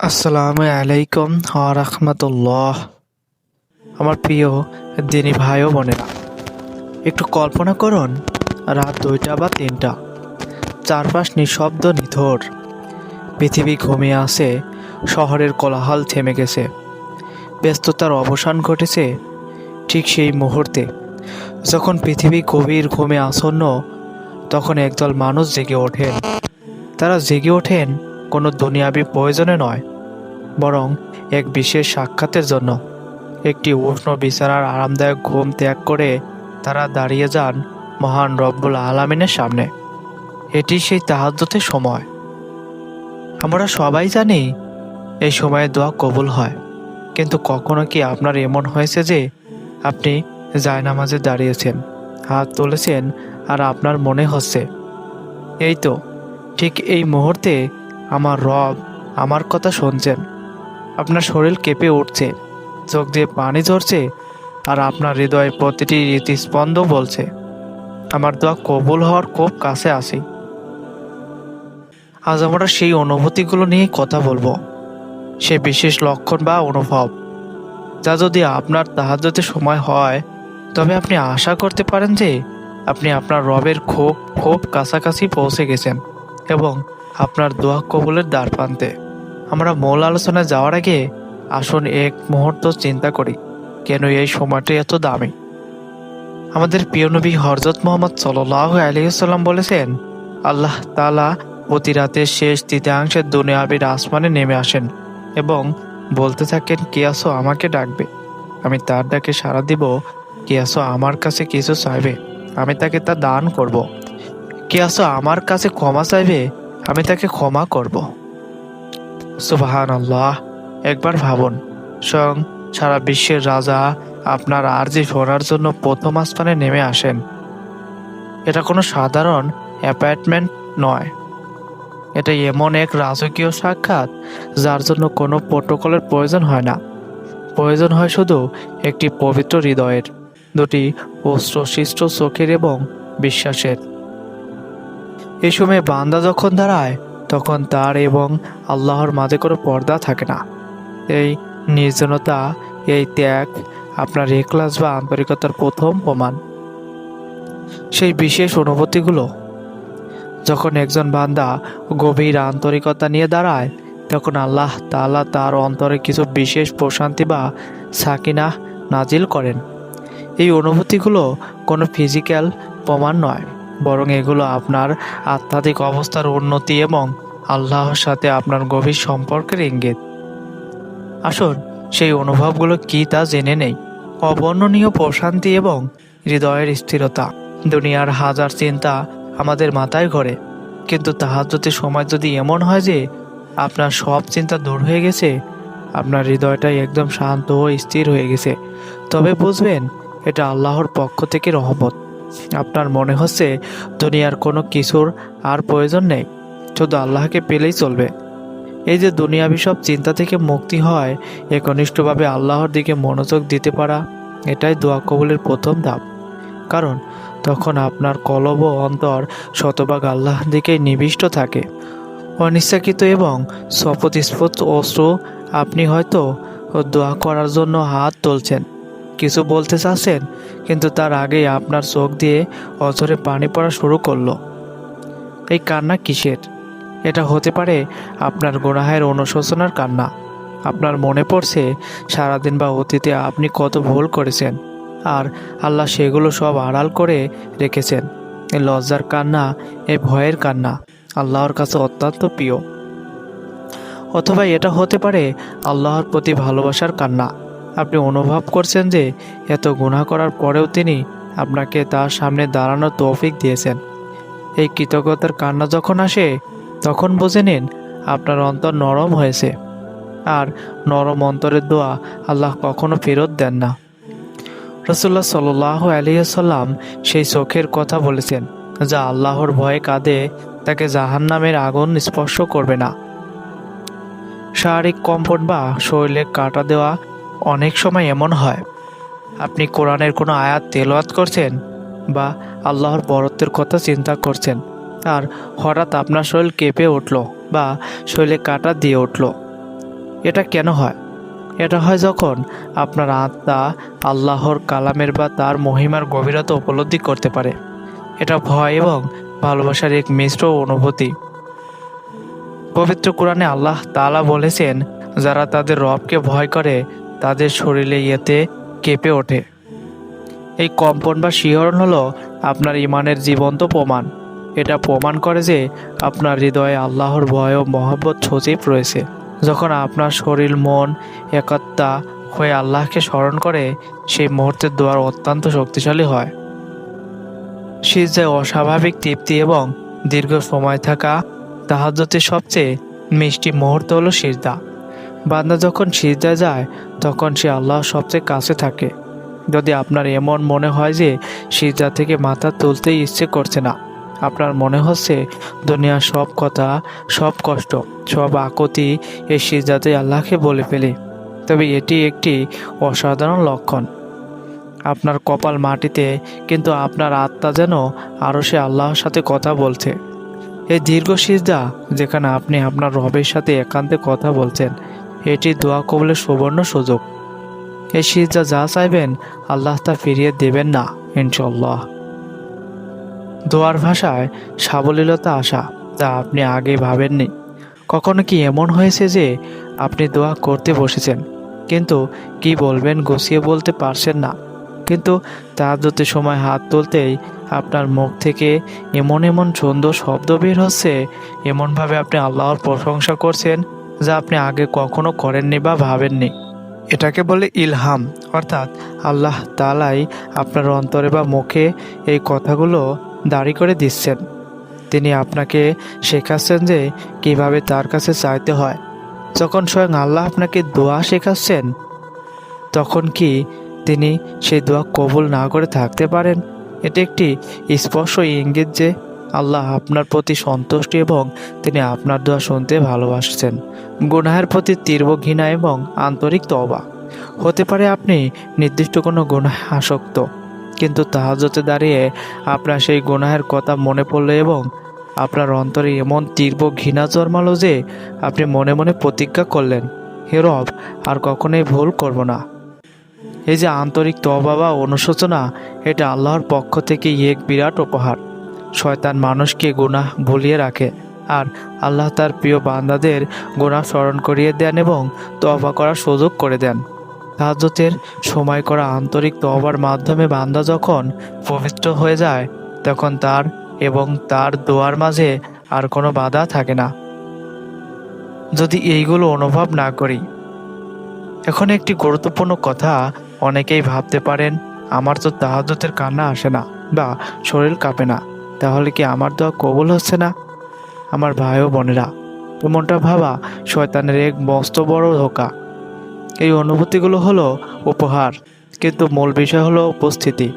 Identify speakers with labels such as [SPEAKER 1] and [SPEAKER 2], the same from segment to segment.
[SPEAKER 1] আসসালামু আলাইকুম রাহমাতুল্লাহ। আমার প্রিয় দিনী ভাই ও বোনেরা, একটু কল্পনা করুন, রাত দুইটা বা তিনটা, চারপাশ নিঃশব্দ, নিথর। পৃথিবী ঘুমিয়ে আছে, শহরের কোলাহল থেমে গেছে। ব্যস্ততার অবসান ঘটেছে, ঠিক সেই মুহূর্তে। যখন পৃথিবী গভীর ঘুমে আসন্ন, তখন একদল মানুষ জেগে ওঠেন। তারা জেগে ওঠেন কোনো দুনিয়াবি প্রয়োজনে নয়, বরং এক বিশেষ সাক্ষাতের জন্য। একটি উষ্ণ বিছানার আরামদায়ক ঘুম ত্যাগ করে তারা দাঁড়িয়ে যান মহান রব্বুল আলামিনের সামনে। এটি সেই তাহাজ্জতের সময়। আমরা সবাই জানি এই সময়ে দোয়া কবুল হয়, কিন্তু কখনো কি আপনার এমন হয়েছে যে আপনি জায়নামাজে দাঁড়িয়েছেন, হাত তুলেছেন আর আপনার মনে হচ্ছে? এই তো, ঠিক এই মুহূর্তে আমার রব আমার কথা শুনছেন। আপনার শরীর কেঁপে উঠছে, চোখ দিয়ে পানি ঝরছে, আর আপনার হৃদয়ে প্রতিটি রীতিস্পন্দ বলছে, আমার দোয়া কবুল হওয়ার খুব কাছে আসি আজ আমরা সেই অনুভূতিগুলো নিয়ে কথা বলব, সে বিশেষ লক্ষণ বা অনুভব, যা যদি আপনার তাহাজ্যতে সময় হয়, তবে আপনি আশা করতে পারেন যে আপনি আপনার রবের খুব খুব কাছাকাছি পৌঁছে গেছেন এবং আপনার দোয়া কবুলের দ্বার প্রান্তে। আমরা মূল আলোচনায় যাওয়ার আগে আসুন এক মুহূর্ত চিন্তা করি, কেন এই সময়টি এত দামি? আমাদের প্রিয় নবী হরজত মোহাম্মদ সাল্লাহ আলহিসাল্লাম বলেছেন, আল্লাহ তালা প্রতি রাতের শেষ তৃতীয়াংশের দুনিয়াবির আসমানে নেমে আসেন এবং বলতে থাকেন কে আসো আমাকে ডাকবে। আমি তার ডাকে সাড়া দিব কে আসো আমার কাছে কিছু চাইবে। আমি তাকে তা দান করব। আসো আমার কাছে ক্ষমা চাইবে আমি তাকে ক্ষমা করব। সুবাহান আল্লাহ একবার ভাবুন, স্বয়ং সারা বিশ্বের রাজা আপনার আর্জি শোনার জন্য প্রথম আসমানে নেমে আসেন। এটা কোনো সাধারণ অ্যাপার্টমেন্ট নয়। এটা এমন এক রাজকীয় সাক্ষাৎ, যার জন্য কোনো প্রোটোকলের প্রয়োজন হয় না। প্রয়োজন হয় শুধু একটি পবিত্র হৃদয়ের, দুটি অস্ত্রশিষ্ট চোখের এবং বিশ্বাসের। এই সময় বান্দা যখন দাঁড়ায়, তখন তার এবং আল্লাহর মাঝে কোনো পর্দা থাকে না। এই নির্জনতা, এই ত্যাগ আপনার এক্লাস বা আন্তরিকতার প্রথম প্রমাণ। সেই বিশেষ অনুভূতিগুলো, যখন একজন বান্দা গভীর আন্তরিকতা নিয়ে দাঁড়ায়, তখন আল্লাহ তাআলা তার অন্তরে কিছু বিশেষ প্রশান্তি বা সাকিনা নাজিল করেন। এই অনুভূতিগুলো কোনো ফিজিক্যাল প্রমাণ নয়। বরং এগুলো আপনার আধ্যাত্মিক অবস্থার উন্নতি এবং আল্লাহর সাথে আপনার গভীর সম্পর্কের ইঙ্গিত। আসুন, সেই অনুভবগুলো কি তা জেনে নেই। অবর্ণনীয় প্রশান্তি এবং হৃদয়ের স্থিরতা। দুনিয়ার হাজার চিন্তা আমাদের মাথায় ঘরে। কিন্তু তাহার যদি সময় যদি এমন হয় যে আপনার সব চিন্তা দূর হয়ে গেছে, আপনার হৃদয়টাই একদম শান্ত ও স্থির হয়ে গেছে, তবে বুঝবেন এটা আল্লাহর পক্ষ থেকে রহমত। আপনার মনে হচ্ছে দুনিয়ার কোনো কিছুর আর প্রয়োজন নেই? শুধু আল্লাহকে পেলেই চলবে। এই যে দুনিয়াবি সব চিন্তা থেকে মুক্তি হয়, একনিষ্ঠভাবে আল্লাহর দিকে মনোযোগ দিতে পারা, এটাই দোয়া কবুলের প্রথম ধাপ। কারণ তখন আপনার কলব অন্তর শতভাগ আল্লাহর দিকেই নিবিষ্ট থাকে। অনিচ্ছাকৃত এবং স্বপতিস্ফুট অস্ত্র আপনি হয়তো দোয়া করার জন্য হাত তুলছেন। কিছু বলতে চাচ্ছেন? কিন্তু তার আগেই আপনার চোখ দিয়ে অঝরে পানি পড়া শুরু করল। এই কান্না কিসের? এটা হতে পারে আপনার গুনাহের অনুশোচনার কান্না। আপনার মনে পড়ছে, সারাদিন বা অতীতে আপনি কত ভুল করেছেন, আর আল্লাহ সেগুলো সব আড়াল করে রেখেছেন। এই লজ্জার কান্না, এই ভয়ের কান্না আল্লাহর কাছে অত্যন্ত প্রিয়। অথবা এটা হতে পারে আল্লাহর প্রতি ভালোবাসার কান্না। আপনি অনুভব করছেন যে এত গুনাহ করার পরেও তিনি আপনাকে তার সামনে দাঁড়ানোর তৌফিক দিয়েছেন। এই কৃতজ্ঞতার কান্না যখন আসে, তখন বুঝে নিন আপনার অন্তর নরম হয়েছে। আর নরম অন্তরের দোয়া আল্লাহ কখনো ফেরত দেন না। রসুল্লাহ সাল্লাহ আলিয়াল্লাম সেই চোখের কথা বলেছেন, যা আল্লাহর ভয়ে কাঁদে, তাকে জাহান্নামের আগুন স্পর্শ করবে না। শারীরিক কম্পন বা শরীরে কাটা দেওয়া অনেক সময় এমন হয়। আপনি কোরআনের কোনো আয়াত তেলাওয়াত করছেন বা আল্লাহর বরত্বের কথা চিন্তা করছেন আর হঠাৎ আপনার শরীর কেঁপে উঠল বা শরীরে কাটা দিয়ে উঠল, এটা কেন হয়? এটা হয় যখন আপনার আত্মা আল্লাহর কালামের বা তার মহিমার গভীরতা উপলব্ধি করতে পারে। এটা ভয় এবং ভালোবাসার এক মিশ্র অনুভূতি। পবিত্র কোরআনে আল্লাহ তাআলা বলেছেন, যারা তাদের রবকে ভয় করে তাদের শরীরে ইয়েতে কেঁপে ওঠে। এই কম্পন বা শিহরণ হলো আপনার ইমানের জীবন্ত প্রমাণ। এটা প্রমাণ করে যে আপনার হৃদয়ে আল্লাহর ভয় ও মহব্বত সচিব রয়েছে। যখন আপনার শরীর, মন একাত্তা হয়ে আল্লাহকে স্মরণ করে, সেই মুহূর্তের দোয়ার অত্যন্ত শক্তিশালী হয়। সিজদায় অস্বাভাবিক তৃপ্তি এবং দীর্ঘ সময় থাকা তাহাজ্জতের সবচেয়ে মিষ্টি মুহূর্ত হলো সিজদা। বান্দা যখন সিজদায় যায়, তখন সে আল্লাহ সবচেয়ে কাছে থাকে। যদি আপনার এমন মনে হয় যে সিজদা থেকে মাথা তুলতেই ইচ্ছে করছে না, আপনার মনে হচ্ছে দুনিয়ার সব কথা, সব কষ্ট, সব আকতি এই সিজদাতে আল্লাহকে বলে ফেলে, তবে এটি একটি অসাধারণ লক্ষণ। আপনার কপাল মাটিতে, কিন্তু আপনার আত্মা যেন আরও সে আল্লাহর সাথে কথা বলছে। এই দীর্ঘ সিজদা যেখানে আপনি আপনার রবের সাথে একান্তে কথা বলছেন এটি দোয়া কবলের সুবর্ণ সুযোগ। এই সিজদা যা চাইবেন, আল্লাহ তা ফিরিয়ে দেবেন না ইনশাল্লাহ দোয়ার ভাষায় সাবলীলতা আসা যা আপনি আগে ভাবেননি। কখনো কি এমন হয়েছে যে আপনি দোয়া করতে বসেছেন, কিন্তু কি বলবেন গুছিয়ে বলতে পারছেন না? কিন্তু যদি সময় হাত তুলতেই আপনার মুখ থেকে এমন এমন সুন্দর শব্দ বের হচ্ছে, এমনভাবে আপনি আল্লাহর প্রশংসা করছেন যা আপনি আগে কখনো করেননি বা ভাবেননি। এটাকে বলে ইলহাম, অর্থাৎ আল্লাহ তালাই আপনার অন্তরে বা মুখে এই কথাগুলো দাঁড়ি করে দিচ্ছেন। তিনি আপনাকে শেখাচ্ছেন যে কীভাবে তার কাছে চাইতে হয়। যখন স্বয়ং আল্লাহ আপনাকে দোয়া শেখাচ্ছেন, তখন কি তিনি সেই দোয়া কবুল না করে থাকতে পারেন? এটি একটি স্পষ্ট ইঙ্গিত যে আল্লাহ আপনার প্রতি সন্তুষ্ট এবং তিনি আপনার দোয়া শুনতে ভালোবাসছেন। গুনাহের প্রতি তীব্র ঘৃণা এবং আন্তরিক তবা হতে পারে আপনি নির্দিষ্ট কোনো গুনাহে আসক্ত, কিন্তু তাহাজতে দাঁড়িয়ে আপনার সেই গুনাহের কথা মনে পড়ল এবং আপনার অন্তরে এমন তীব্র ঘৃণা জন্মালো যে আপনি মনে মনে প্রতিজ্ঞা করলেন, হে রব, আর কখনোই ভুল করব না। এই যে আন্তরিক তবা বা অনুশোচনা, এটা আল্লাহর পক্ষ থেকে এক বিরাট উপহার। শয়তান মানুষকে গুনাহ ভুলিয়ে রাখে আর আল্লাহ তার প্রিয় বান্দাদের গুনাহ স্মরণ করিয়ে দেন এবং তবা করার সুযোগ করে দেন। তাহাজ্জতের সময় করা আন্তরিক তবার মাধ্যমে বান্দা যখন পবিত্র হয়ে যায়, তখন তার এবং তার দোয়ার মাঝে আর কোনো বাধা থাকে না। যদি এইগুলো অনুভব না করি, এখন একটি গুরুত্বপূর্ণ কথা অনেকেই ভাবতে পারেন, আমার তো তাহাজ্জতের কান্না আসে না বা শরীর কাঁপে না। তাহলে কি আমার দোয়া কবুল হচ্ছে না? আমার ভাই ও বোনেরা, এমনটা ভাবা শয়তানের এক মস্ত বড় ধোকা। এই অনুভূতিগুলো হলো উপহার, কিন্তু মূল বিষয় হলো উপস্থিতি।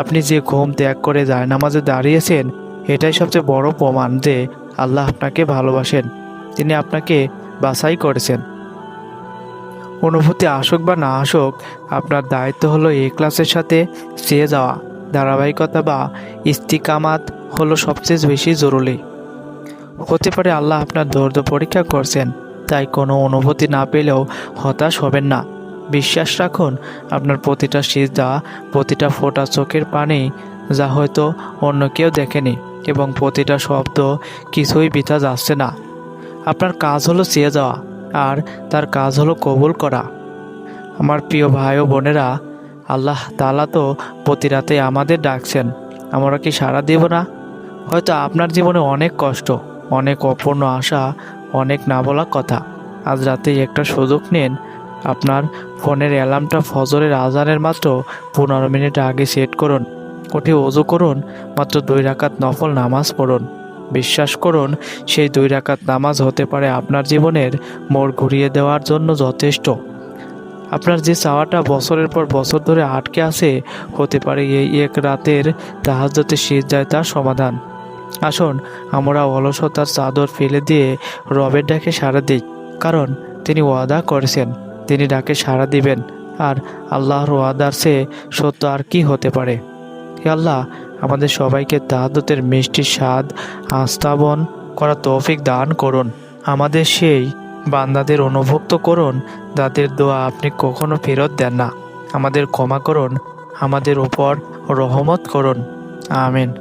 [SPEAKER 1] আপনি যে ঘুম ত্যাগ করে যায় নামাজে দাঁড়িয়েছেন, এটাই সবচেয়ে বড় প্রমাণ যে আল্লাহ আপনাকে ভালোবাসেন, তিনি আপনাকে বাছাই করেছেন। অনুভূতি আসুক বা না আসুক, আপনার দায়িত্ব হলো এই ক্লাসের সাথে চেয়ে যাওয়া ধারাবাহিকতা বা ইস্তিকামাত হলো সবচেয়ে বেশি জরুরি। হতে পারে আল্লাহ আপনার ধৈর্য পরীক্ষা করছেন, তাই কোনো অনুভূতি না পেলেও হতাশ হবেন না। বিশ্বাস রাখুন, আপনার প্রতিটা সিজদা, প্রতিটা ফোঁটা চোখের পানি, যা হয়তো অন্য কেউ দেখেনি, এবং প্রতিটা শব্দ কিছুই বৃথা যাচ্ছে না। আপনার কাজ হলো চেয়ে যাওয়া, আর তার কাজ হলো কবুল করা। আমার প্রিয় ভাই ও বোনেরা আল্লাহ তালা তো প্রতি রাতে আমাদের ডাকছেন। আমরা কি সাড়া দেব না? হয়তো আপনার জীবনে অনেক কষ্ট, অনেক অপূর্ণ আশা, অনেক না বলা কথা। আজ রাতেই একটা সুযোগ নিন। আপনার ফোনের অ্যালার্মটা ফজরের আজানের মাত্র পনেরো মিনিট আগে সেট করুন। উঠে অজু করুন, মাত্র দুই রাকাত নফল নামাজ পড়ুন। বিশ্বাস করুন, সেই দুই রাকাত নামাজ হতে পারে আপনার জীবনের মোড় ঘুরিয়ে দেওয়ার জন্য যথেষ্ট। আপনার যে চাওয়াটা বছরের পর বছর ধরে আটকে আছে, হতে পারে এই এক রাতের তাহাজতে শীত যায় তার সমাধান। আসুন, আমরা অলসতার চাদর ফেলে দিয়ে রবের ডাকে সাড়া দিই, কারণ তিনি ওয়াদা করেছেন, তিনি ডাকে সাড়া দিবেন, আর আল্লাহর ওয়াদার সে সত্য আর কি হতে পারে? আল্লাহ, আমাদের সবাইকে তাহাদতের মিষ্টি স্বাদ, আস্থাবন করা তৌফিক দান করুন। আমাদের সেই বান্দাদের অনুভুক্ত করুন যাদের দোয়া আপনি কখনো ফেরত দেন না। আমাদের ক্ষমা করুন, আমাদের উপর রহমত করুন। আমিন।